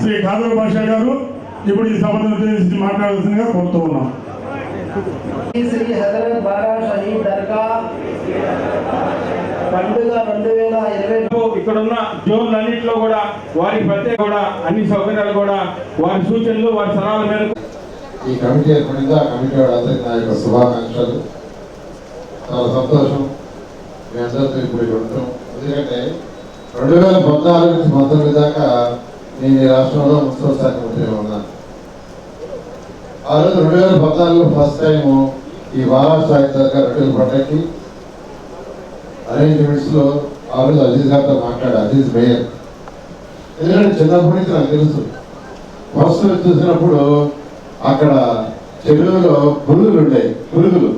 శ్రీ ఖాదర్ భాషా గారు ఇప్పుడు ఈ సభను ఉద్దేశించి మాట్లాడాల్సిందిగా కోరుతూ ఉన్నాం. శ్రీ హజరత్ బారా షహీద్ దర్గా పండుగ రెండు వేల ఇరవై ఇక్కడ ఉన్న జోన్లు అన్నింటిలో కూడా వారి ప్రత్యేక కూడా అన్ని సౌకర్యాలు కూడా వారి సూచనలు వారి సలహాల మేరకు ఈ కమిటీ ఏర్పడింది? ఆ కమిటీ వాళ్ళందరికీ నా యొక్క శుభాకాంక్షలు. చాలా సంతోషం. మీ అందరితో ఇప్పుడు ఇక్కడ ఉంటాం ఎందుకంటే రెండు వేల పద్నాలుగు నుంచి పంతొమ్మిది దాకా నేను ఈ రాష్ట్రంలో మున్సిపల్ శాఖ మంత్రిగా ఉన్నాను. ఆ రోజు రెండు వేల పద్నాలుగులో ఫస్ట్ టైం ఈ మహారాష్ట్ర దగ్గర రెండు పండగకి అరేంజ్మెంట్స్లో ఆ రోజు అజీజ్ గారితో మాట్లాడు అజీజ్ మేయర్. ఎందుకంటే చిన్నప్పటి నుంచి నాకు తెలుసు. ఫస్ట్ చూసినప్పుడు అక్కడ చెరువులో పురుగులు ఉండేవి పురుగులు.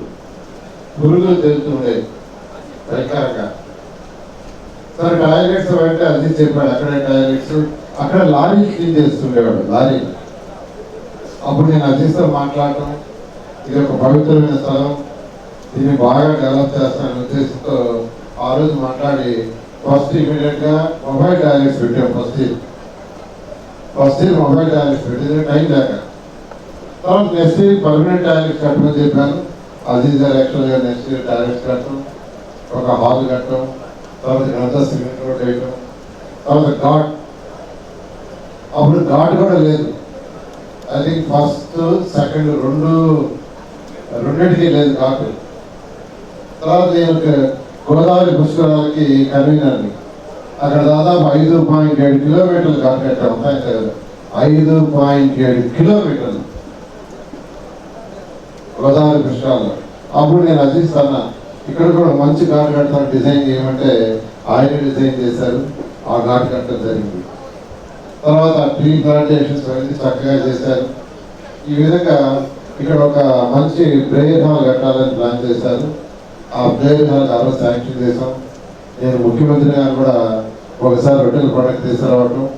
పురుగులు తెలుస్తుండే రకరకాల సార్ టాయిలెట్స్ అంటే అన్ని చెప్పాడు. అక్కడ టాయిలెట్స్ అక్కడ లారీ క్లీన్ చేస్తుండేవాడు లారీ. అప్పుడు నేను అజీస్తో మాట్లాడటం. ఇది ఒక పవిత్రమైన స్థలం. దీన్ని బాగా డెవలప్ చేస్తాననే ఉద్దేశంతో ఆ రోజు మాట్లాడి ఫస్ట్ ఇమీడియట్గా మొబైల్ టాయిలెట్స్ పెట్టాం first first year mobile toilets పెట్టింది టైం లేక తర్వాత నెక్స్ట్ ఇయర్ పర్మనెంట్ టాయిలెట్స్ కట్టమని చెప్పాను. అజీజ్ ఎలక్షన్గా నెక్స్ట్ ఇయర్ టాయిలెట్స్ కట్టడం ఒక హాల్ కట్టడం. తర్వాత ఇక్కడంతా సిమెంట్ తర్వాత ఘాట్ అప్పుడు ఘాట్ కూడా లేదు. ఐ థింక్ ఫస్ట్ సెకండ్ రెండు రెండింటికి లేదు ఘాట్ తర్వాత నేను గోదావరి పుష్కరాలకి కన్వీనర్ని. అక్కడ దాదాపు ఐదు పాయింట్ ఏడు కిలోమీటర్లు ఘాట్ ఐదు పాయింట్ ఏడు కిలోమీటర్లు. గోదావరి పుష్కరాల్లో. అప్పుడు నేను అజీజ్ ఇక్కడ కూడా మంచి ఘాట్ కడతాను డిజైన్ చేయమంటే ఆయన డిజైన్ చేశారు. ఆ ఘాట్ కట్టడం జరిగింది. తర్వాత ట్రీ ప్లాంటేషన్స్ అనేది చక్కగా చేశారు. ఈ విధంగా ఇక్కడ ఒక మంచి ప్రేయర్ హాల్ కట్టాలని ప్లాన్ చేశారు. ఆ ప్రేయర్ హాల్ చాలా శాంక్షన్ చేశాం. నేను ముఖ్యమంత్రి గారు కూడా ఒకసారి రొట్టెల ప్రొడక్ట్ తీసుకురావటం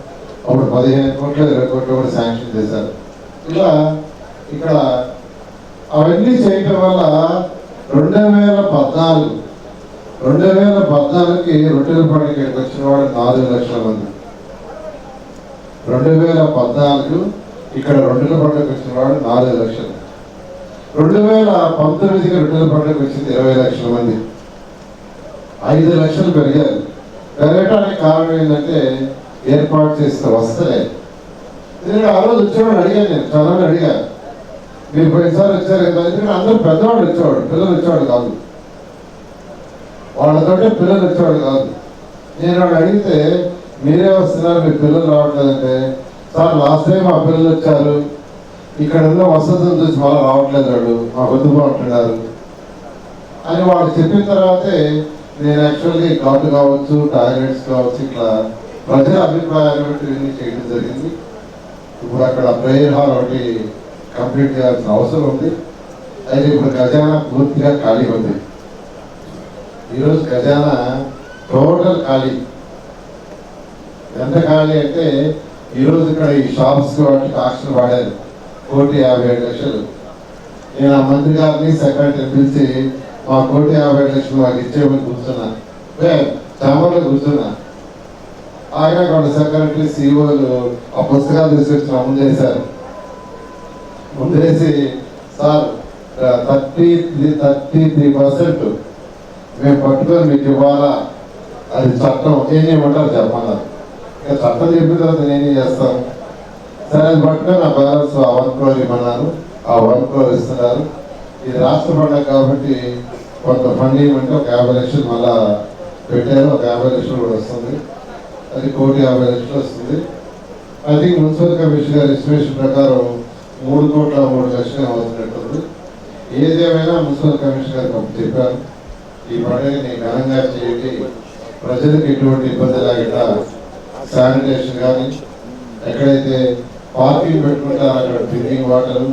అప్పుడు పదిహేను కోట్లు ఇరవై కోట్లు కూడా శాంక్షన్ చేశారు. ఇలా ఇక్కడ అవన్నీ చేయటం వల్ల రెండు వేల పద్నాలుగు రెండు వేల పద్నాలుగుకి రొట్టెల పండుగ వచ్చిన వాడు నాలుగు లక్షల మంది. రెండు వేల పద్నాలుగు ఇక్కడ రొట్టెల పండుగ వచ్చిన వాడు నాలుగు లక్షలు. రెండు వేల పంతొమ్మిదికి రొట్టెల పండుగ వచ్చింది ఇరవై లక్షల మంది. ఐదు లక్షలు పెరిగారు. పెరగటానికి కారణం ఏంటంటే ఏర్పాటు చేసిన వస్తలే. నేను ఆ రోజు వచ్చేవాడు అడిగాను నేను చాలా అడిగాను మీరు పోయినసారి వచ్చారు కదా ఎందుకంటే అందరూ పెద్దవాళ్ళు వచ్చేవాడు పిల్లలు వచ్చేవాడు కాదు. వాళ్ళతోటే పిల్లలు వచ్చేవాడు కాదు. నేను వాడు అడిగితే మీరే వస్తున్నారు మీ పిల్లలు రావట్లేదంటే సార్ లాస్ట్ టైం మా పిల్లలు వచ్చారు ఇక్కడ ఉన్న వసతులు చూసి వాళ్ళు రావట్లేదు వాడు మా వద్దుబాటున్నారు అని వాళ్ళు చెప్పిన తర్వాతే నేను యాక్చువల్గా కాటు కావచ్చు టాయిలెట్స్ కావచ్చు ఇట్లా ప్రజల అభిప్రాయాలు చేయడం జరిగింది. ఇప్పుడు అక్కడ ప్రేయర్ హాల్ ఒకటి కంప్లీట్ చేయాల్సిన అవసరం ఉంది. అయితే ఇప్పుడు ఖజానా పూర్తిగా ఖాళీ ఉంది. ఈరోజు ఖజానా టోటల్ ఖాళీ. ఎంత ఖాళీ అంటే ఈరోజు ఇక్కడ ఈ షాప్స్ వాటికి ఆక్షన్ వాడారు. కోటి యాభై ఏడు లక్షలు. నేను ఆ మంత్రి గారిని సెక్రటరీ పిలిచి మా కోటి యాభై ఏడు లక్షలు మాకు ఇచ్చేమని కూర్చున్నా. చామర్లో కూర్చున్నా. ఆయన కొంత సెక్రటరీ సీఓలు ఆ పుస్తకాలు తీసుకొచ్చి అమలు చేశారు. ముందేసి sir thirty three thirty three percent మేము పట్టుకొని మీకు ఇవ్వాలా? అది చట్టం. ఏం చేయమంటారు చెప్పమన్నారు ఇక చట్టం చెప్పిన తర్వాత నేనేం చేస్తాను? సరే అది పట్టుకొని నా బ్యాలెన్స్ ఆ వన్ క్రోర్ ఇవ్వన్నారు ఆ వన్ క్రోర్ ఇస్తున్నారు. ఇది రాష్ట్ర పండుగ కాబట్టి కొంత ఫండ్ ఇవ్వమంటే ఒక యాభై లక్షలు మళ్ళా పెట్టారు. ఒక యాభై లక్షలు కూడా వస్తుంది. అది కోటి యాభై లక్షలు వస్తుంది. ఐ థింక్ మున్సిపల్ కమిషన్ గారి ఎస్టిమేషన్ ప్రకారం మూడు కోట్ల మూడు లక్షలు అవుతున్నట్టుంది. ఏదేమైనా మున్సిపల్ కమిషన్ గారికి ఒకటి చెప్పాను ఈ పండుగని ఘనంగా చేయండి ప్రజలకు ఎటువంటి ఇబ్బంది లేకుండా శానిటేషన్ కానీ ఎక్కడైతే పార్కింగ్ పెట్టుకుంటారు అక్కడ డ్రింకింగ్ వాటర్